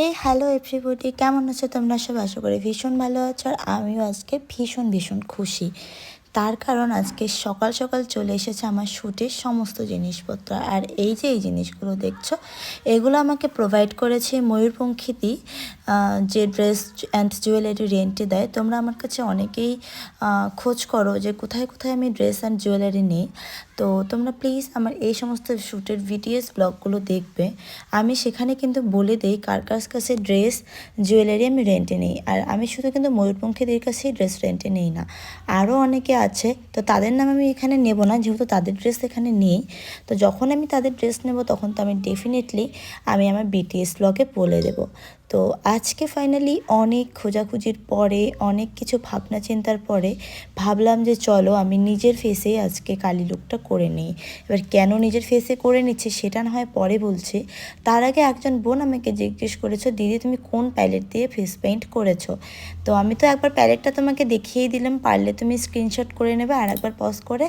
হে hello everybody কেমন আছো তোমরা সব আশা করি ভীষণ ভালো আছো। আর আমিও আজকে ভীষণ ভীষণ খুশি। তার কারণ আজকে সকাল সকাল চলে এসেছে আমার শ্যুটের সমস্ত জিনিসপত্র। আর এই যে এই জিনিসগুলো দেখছ, এগুলো আমাকে প্রোভাইড করেছে ময়ূরপঙ্খীতি যে ড্রেস অ্যান্ড জুয়েলারি রেন্টে দেয়। তোমরা আমার কাছে অনেকেই খোঁজ করো যে কোথায় কোথায় আমি ড্রেস অ্যান্ড জুয়েলারি নিই। তো তোমরা প্লিজ আমার এই সমস্ত শ্যুটের ভিডিওস ব্লগগুলো দেখবে। আমি সেখানে কিন্তু বলে দিই কার কাছ কাছে ড্রেস জুয়েলারি আমি রেন্টে নিই। আর আমি শুধু কিন্তু ময়ূরপঙ্খীদের কাছেই ড্রেস রেন্টে নিই না। আরও অনেকে আছে তো তাদের নাম আমি এখানে নেব না, যেহেতু তাদের ড্রেস এখানে নেই। তো যখন আমি তাদের ড্রেস নেব, তখন তো আমি ডেফিনেটলি আমি আমার বিটিএস ব্লগে বলে দেবো। তো আজকে ফাইনালি অনেক খোঁজাখুঁজির পরে, অনেক কিছু ভাবনা চিন্তার পরে ভাবলাম যে চলো আমি নিজের ফেসে আজকে কালি লুকটা করে নিই। এবার কেন নিজের ফেসে করে নিচ্ছে সেটা না হয় পরে বলছি। তার আগে একজন বোন আমাকে জিজ্ঞেস করেছ, দিদি, তুমি কোন প্যালেট দিয়ে ফেস পেইন্ট করেছ? তো আমি তো একবার প্যালেটটা তোমাকে দেখিয়ে দিলাম, পারলে তুমি স্ক্রিনশট করে নেবে আর একবার পজ করে।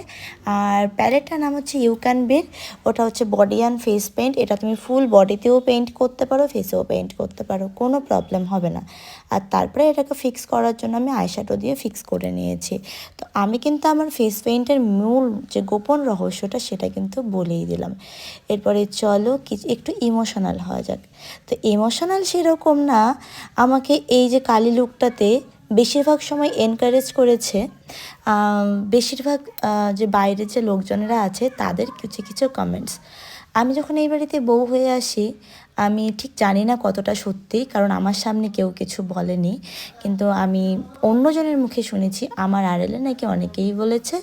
আর প্যালেটটার নাম হচ্ছে ইউ ক্যান বের ওটা হচ্ছে বডি অ্যান্ড ফেস পেইন্ট এটা তুমি ফুল বডিতেও পেইন্ট করতে পারো ফেসেও পেইন্ট করতে পারো, কোনো প্রবলেম হবে না। আর তারপরে এটাকে ফিক্স করার জন্য আমি আইশ্যাডো দিয়ে ফিক্স করে নিয়েছি। তো আমি কিন্তু আমার ফেস পেইন্টের মূল যে গোপন রহস্যটা, সেটা কিন্তু বলেই দিলাম। এরপরে চলো কিছু একটু ইমোশনাল হওয়া যাক। তো ইমোশনাল সেরকম না, আমাকে এই যে কালি লুকটাতে বেশিরভাগ সময় এনকারেজ করেছে বেশিরভাগ যে বাইরের যে লোকজনেরা আছে, তাদের কিছু কিছু কমেন্টস আমি যখন এই বাড়িতে বউ হয়ে আসি আমি ঠিক জানি না কতটা সত্যি, কারণ আমার সামনে কেউ কিছু বলেনি। কিন্তু আমি অন্যজনের মুখে শুনেছি, আমার আড়ালে নাকি অনেকেই বলেছে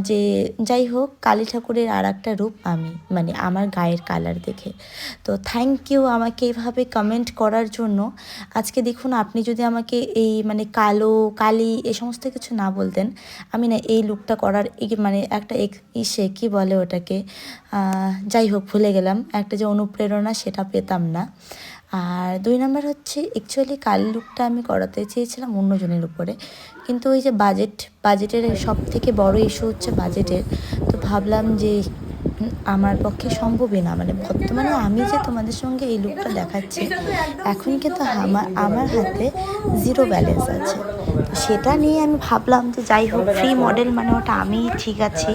যে যাই হোক, কালী ঠাকুরের আর একটা রূপ আমি মানে আমার গায়ের কালার দেখে। তো থ্যাংক ইউ আমাকে এইভাবে কমেন্ট করার জন্য। আজকে দেখুন, আপনি যদি আমাকে এই মানে কালো, কালি এ সমস্ত কিছু না বলতেন, আমি না এই লুকটা করার মানে একটা এক- ইসে কি বলে ওটাকে যাই হোক, ভুলে গেলাম। একটা যে অনুপ্রেরণা সেটা পেতাম না। আর দুই নাম্বার হচ্ছে অ্যাকচুয়ালি কালি লুকটা আমি করাতে চেয়েছিলাম অন্যজনের উপরে। কিন্তু ওই যে বাজেট বাজেটের সব থেকে বড় ইস্যু হচ্ছে বাজেটের তো ভাবলাম যে, আমার পক্ষে সম্ভবই না। মানে বর্তমানে আমি যে তোমাদের সঙ্গে এই লুকটা দেখাচ্ছি, এখন কিন্তু আমার আমার হাতে জিরো ব্যালেন্স আছে। সেটা নিয়ে আমি ভাবলাম যে যাই হোক ফ্রি মডেল মানে ওটা আমিই ঠিক আছি।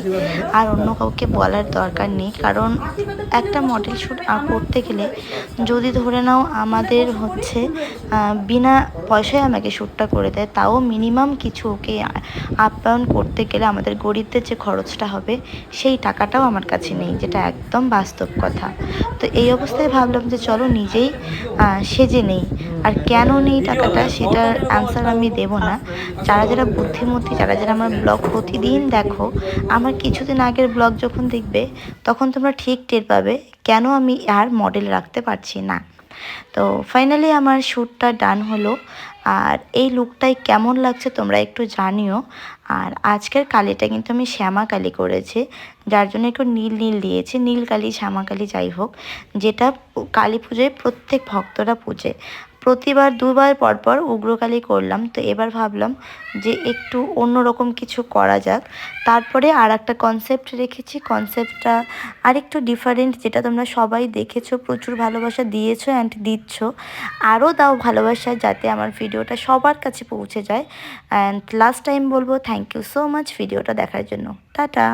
আর অন্য কাউকে বলার দরকার নেই। কারণ একটা মডেল শ্যুট করতে গেলে যদি ধরে নাও আমাদের হচ্ছে বিনা পয়সায় আমাকে শ্যুটটা করে দেয়, তাও মিনিমাম কিছু ওকে আপ্যায়ন করতে গেলে আমাদের গরিবদের যে খরচটা হবে, সেই টাকাটাও আমার কাছে নেই, যেটা একদম বাস্তব কথা। তো এই অবস্থায় ভাবলাম যে চলো নিজেই সেজে নেই। আর কেন নেই টাকাটা, সেটার অ্যান্সার আমি দেব না। যারা যারা বুদ্ধিমতী, যারা যারা আমার ব্লগ প্রতিদিন দেখো, আমার কিছুদিন আগের ব্লগ যখন দেখবে, তখন তোমরা ঠিক টের পাবে কেন আমি আর মডেল রাখতে পারছি না। তো ফাইনালি আমার শ্যুটটা ডান হলো, আর এই লুকটাই কেমন লাগছে তোমরা একটু জানিও। আর আজকের কালিটা কিন্তু আমি শ্যামা কালি করেছি, যার জন্য একটু নীল নীল দিয়েছি, নীল কালি, শ্যামা কালি যাই হোক, যেটা কালী পুজোয় প্রত্যেক ভক্তরা পূজে। প্রতিবার দুবার পরপর উগ্রকালী করলাম। তো এবার ভাবলাম যে একটু অন্যরকম কিছু করা যাক। তারপরে আর একটা কনসেপ্ট রেখেছি। কনসেপ্টটা আরেকটু ডিফারেন্ট যেটা তোমরা সবাই দেখেছ, প্রচুর ভালোবাসা দিয়েছ অ্যান্ড দিচ্ছ। আরও দাও ভালোবাসা যাতে আমার ভিডিওটা সবার কাছে পৌঁছে যায়। অ্যান্ড লাস্ট টাইম বলব থ্যাংক ইউ সো মাচ ভিডিওটা দেখার জন্য। টাটা!